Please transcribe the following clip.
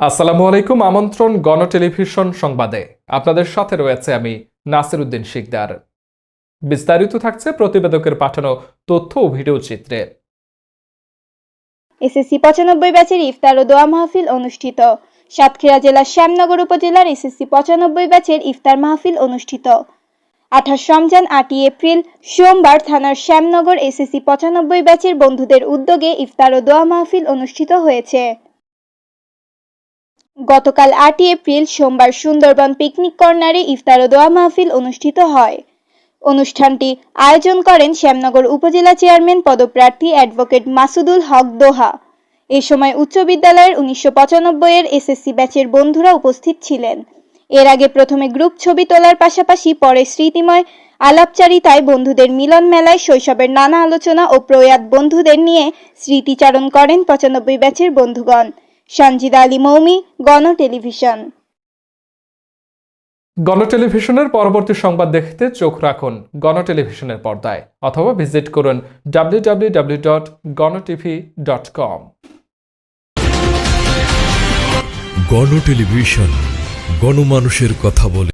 আসসালামু আলাইকুম, আমন্ত্রণ গণ টেলিভিশন সংবাদে। আপনাদের সাথে রয়েছে আমি নাসির উদ্দিন শিকদার। বিস্তারিত থাকছে প্রতিবেদকের পাঠানো তথ্য ও ভিডিও চিত্রে। এসএসসি পঁচানব্বই ব্যাচের ইফতার ও দোয়া মাহফিল অনুষ্ঠিত। সাতক্ষীরা জেলার শ্যামনগর উপজেলার এসএসসি পঁচানব্বই ব্যাচের ইফতার মাহফিল অনুষ্ঠিত। আঠাশ রমজান, আটই এপ্রিল, সোমবার থানার শ্যামনগর এসএসসি পঁচানব্বই ব্যাচের বন্ধুদের উদ্যোগে ইফতার ও দোয়া মাহফিল অনুষ্ঠিত হয়েছে। গতকাল আটই এপ্রিল সোমবার সুন্দরবন পিকনিক কর্নারে ইফতার ও দোয়া মাহফিল অনুষ্ঠিত হয়। অনুষ্ঠানটি আয়োজন করেন শ্যামনগর উপজেলা চেয়ারম্যান পদপ্রার্থী অ্যাডভোকেট মাসুদুল হক দোহা। এ সময় উচ্চ বিদ্যালয়ের উনিশশো পঁচানব্বই এর এসএসসি ব্যাচের বন্ধুরা উপস্থিত ছিলেন। এর আগে প্রথমে গ্রুপ ছবি তোলার পাশাপাশি পরে স্মৃতিময় আলাপচারিতায় বন্ধুদের মিলন মেলায় শৈশবের নানা আলোচনা ও প্রয়াত বন্ধুদের নিয়ে স্মৃতিচারণ করেন পঁচানব্বই ব্যাচের বন্ধুগণ। সঞ্জিদা আলী মৌমি গণ টেলিভিশন। গণ টেলিভিশনের পরবর্তী সংবাদ দেখতে চোখ রাখুন গণ টেলিভিশনের পর্দায় অথবা ভিজিট করুন ডাব্লিউ ডাব্লিউ ডাব্লিউ ডট গণটিভি ডট কম। গণ টেলিভিশন গণমানুষের কথা বলে।